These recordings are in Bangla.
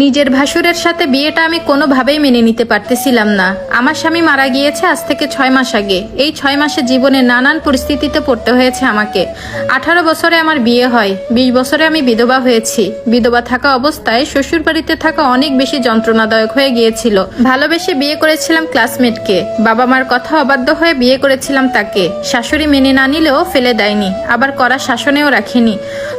নিজের ভাসুরের সাথে বিয়েটা আমি কোনোভাবেই মেনে নিতে পারতেছিলাম না। আমার স্বামী মারা গিয়েছে আজ থেকে ছয় মাস আগে। এই ছয় মাসে জীবনে নানান পরিস্থিতিতে পড়তে হয়েছে আমাকে। আঠারো বছরে আমার বিয়ে হয়, বিশ বছরে আমি বিধবা হয়েছি। বিধবা থাকা অবস্থায় শ্বশুর বাড়িতে থাকা অনেক বেশি যন্ত্রণাদায়ক হয়ে গিয়েছিল। ভালোবেসে বিয়ে করেছিলাম ক্লাসমেটকে। বাবা মার কথা অবাধ্য হয়ে বিয়ে করেছিলাম তাকে। শাশুড়ি মেনে না নিলেও ফেলে দেয়নি, আবার করা শাসনেও রাখেনি।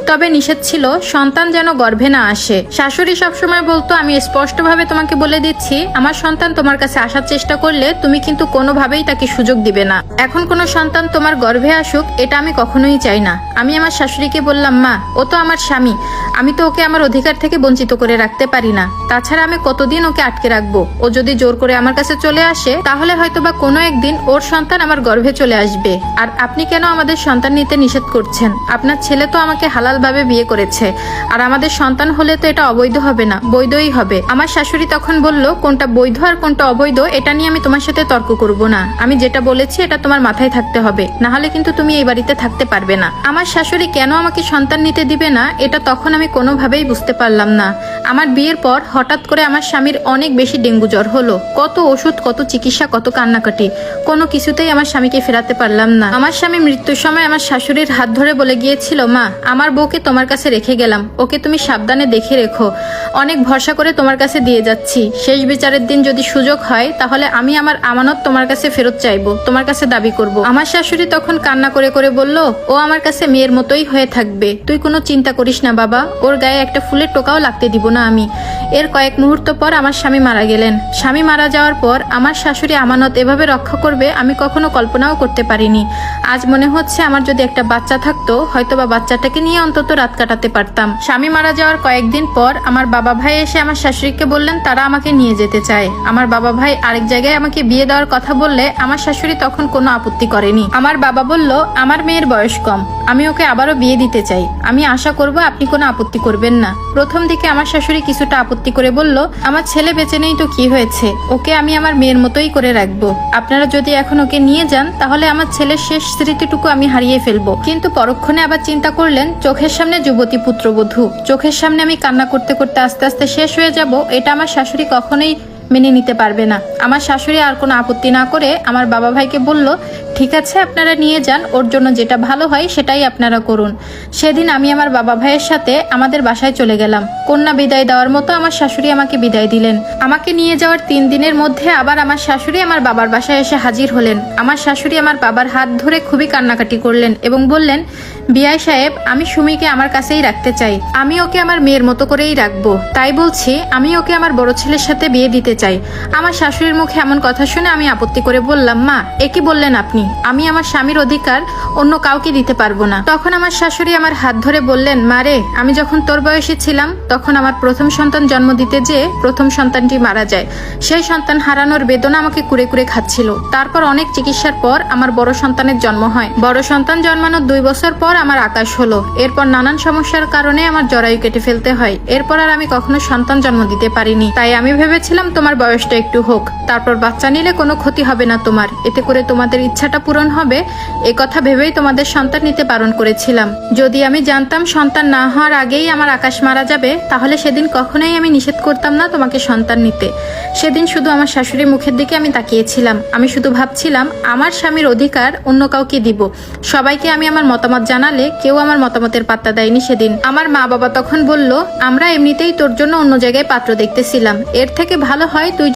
তবে নিষেধ ছিল, সন্তান যেন গর্ভে না আসে। শাশুড়ি সবসময় বলতো, আমি স্পষ্টভাবে তোমাকে বলে দিচ্ছি, আমার সন্তান তোমার কাছে আসার চেষ্টা করলে তুমি কিন্তু কোনোভাবেই তাকে সুযোগ দিবে না। এখন কোনো সন্তান তোমার গর্ভে আসুক, এটা আমি কখনোই চাই না। আমি আমার শাশুড়িকে বললাম, মা, ও তো আমার স্বামী, আমি তো ওকে আমার অধিকার থেকে বঞ্চিত করে রাখতে পারি না। তাছাড়া আমি কতদিন ওকে আটকে রাখব? ও যদি জোর করে আমার কাছে চলে আসে, তাহলে হয়তো বা কোনো একদিন ওর সন্তান আমার গর্ভে চলে আসবে। আর আপনি কেন আমাদের সন্তান নিতে নিষেধ করছেন? আপনার ছেলে তো আমাকে হালালভাবে বিয়ে করেছে। আর আমাদের সন্তান হলে তো এটা অবৈধ হবে না। বৈধই হবে। আমার শাশুড়ি তখন বলল, কোনটা বৈধ আর কোনটা অবৈধ, এটা নিয়ে আমি তোমার সাথে তর্ক করব না। আমি যেটা বলেছি, এটা তোমার মাথায় থাকতে হবে। না হলে কিন্তু তুমি এই বাড়িতে থাকতে পারবে না। আমার শাশুড়ি কেন আমাকে সন্তান নিতে দিবে না, এটা তখন আমি কোনোভাবেই বুঝতে পারলাম না। আমার বিয়ের পর হঠাৎ করে আমার স্বামীর অনেক বেশি ডেঙ্গু জ্বর হলো। কত ওষুধ, কত চিকিৎসা, কত কান্নাকাটি। কোনো কিছুতেই আমার স্বামীকে ফেরাতে পারলাম না। আমার স্বামী মৃত্যুর সময় আমার শাশুড়ির হাত ধরে বলে গিয়েছিল, মা, আমার বউকে তোমার কাছে রেখে গেলাম। ওকে তুমি সাবধানে দেখে রেখো। অনেক ভরসা করে তোমার কাছে দিয়ে যাচ্ছি। শেষ বিচারের দিন যদি সুযোগ হয়, তাহলে আমি আমার আমানত তোমার কাছে ফেরত চাইব, তোমার কাছে দাবি করব। আমার শাশুড়ি তখন কান্না করে করে বলল, ও আমার কাছে মেয়ের মতোই হয়ে থাকবে। তুই কোনো চিন্তা করিস না বাবা। ওর গায়ে একটা ফুলের টোকাও লাগতে দিব না আমি। এর কয়েক মুহূর্ত পর আমার স্বামী মারা গেলেন। স্বামী মারা যাওয়ার পর আমার শাশুড়ি আমানত এভাবে রক্ষা করবে, আমি কখনো কল্পনাও করতে পারিনি। আজ মনে হচ্ছে আমার যদি একটা বাচ্চা থাকতো হয়তো বা বাচ্চাটাকে নিয়ে অন্তত রাত কাটাতে পারতাম। স্বামী মারা যাওয়ার কয়েকদিন পর আমার বাবা ভাই এসে আমার শাশুড়িকে বললেন, তারা আমাকে নিয়ে যেতে চায়। আমার বাবা ভাই আরেক জায়গায় আমাকে বিয়ে দেওয়ার কথা বললে আমার শাশুড়ি তখন কোনো আপত্তি করেনি। আমার বাবা বলল, আমার মেয়ের বয়স কম, আমি ওকে আবারও বিয়ে দিতে চাই। আমি আশা করব আপনি কোনো আপত্তি করবেন না। প্রথম দিকে আমার শাশুড়ি কিছুটা আপত্তি করে বলল, আমার ছেলে বেঁচে নেই তো কি হয়েছে? ওকে আমি আমার মেয়ের মতোই করে রাখব। আপনারা যদি এখন ওকে নিয়ে যান, তাহলে আমার ছেলের শেষ স্মৃতিটুকু আমি হারিয়ে ফেলব। কিন্তু পরক্ষণে আবার চিন্তা করলেন, চোখের সামনে যুবতী পুত্রবধূ, চোখের সামনে আমি কান্না করতে করতে আস্তে আস্তে শেষ হয়ে যাব, এটা আমার শাশুড়ি কখনোই মেনে নিতে পারবে না। আমার শাশুড়ি আর কোনো আপত্তি না করে আমার বাবা ভাইকে বলল ঠিক আছে, আপনারা নিয়ে যান, ওর জন্য যেটা ভালো হয় সেটাই আপনারা করুন। সেদিন আমি আমার বাবা ভাইয়ের সাথে আমাদের বাসায় চলে গেলাম। কন্যা বিদায় দেওয়ার মতো আমার শাশুড়ি আমাকে বিদায় দিলেন। আমাকে নিয়ে যাওয়ার তিন দিনের মধ্যে আবার আমার শাশুড়ি আমার বাবার বাসায় এসে হাজির হলেন। আমার শাশুড়ি আমার বাবার হাত ধরে খুবই কান্নাকাটি করলেন এবং বললেন, বিয়াই সাহেব, আমি সুমিকে আমার কাছেই রাখতে চাই। আমি ওকে আমার মেয়ের মতো করেই রাখব। তাই বলছি, আমি ওকে আমার বড় ছেলের সাথে বিয়ে দিতে চাই। আমার শাশুড়ির মুখে এমন কথা শুনে আমি আপত্তি করে বললাম, মা, এ কি বললেন আপনি? আমি আমার স্বামীর অধিকার অন্য কাউকে দিতে পারব না। তখন আমার শাশুড়ি আমার হাত ধরে বললেন মারে আমি যখন তোর বয়সে ছিলাম, তখন আমার প্রথম সন্তান জন্ম দিতে যে প্রথম সন্তানটি মারা যায়। সেই সন্তান হারানোর বেদনা আমাকে কুড়ে কুড়ে খাচ্ছিল। তারপর অনেক চিকিৎসার পর আমার বড় সন্তানের জন্ম হয়। বড় সন্তান জন্মানোর দুই বছর পর আমার আকাশ হলো। এরপর নানান সমস্যার কারণে আমার জরায়ু কেটে ফেলতে হয়। এরপর আর আমি কখনো সন্তান জন্ম দিতে পারিনি। তাই আমি ভেবেছিলাম তোমার বয়সটা একটু হোক। তারপর বাচ্চা নিলে কোনো ক্ষতি হবে না তোমার। এতে করে তোমাদের ইচ্ছাটা পূরণ হবে, এ কথা ভেবেই তোমাদের সন্তান নিতে বারণ করেছিলাম। যদি আমি জানতাম সন্তান না হওয়ার আগেই আমার আকাশ মারা যাবে, তাহলে সেদিন কখনোই আমি নিষেধ করতাম না তোমাকে সন্তান নিতে। সেদিন শুধু আমার শাশুড়ির মুখের দিকে আমি তাকিয়েছিলাম। আমি শুধু ভাবছিলাম, আমার স্বামীর অধিকার অন্য কাউকে দিব। সবাইকে আমি আমার মতামত জানালে কেউ আমার মতামতের পাত্তা দেয়নি সেদিন। আমার মা বাবা তখন বলল, আমরা এমনিতেই তোর জন্য অন্য জায়গায় পাত্র দেখতেছিলাম। এর থেকে ভালো হয় তুই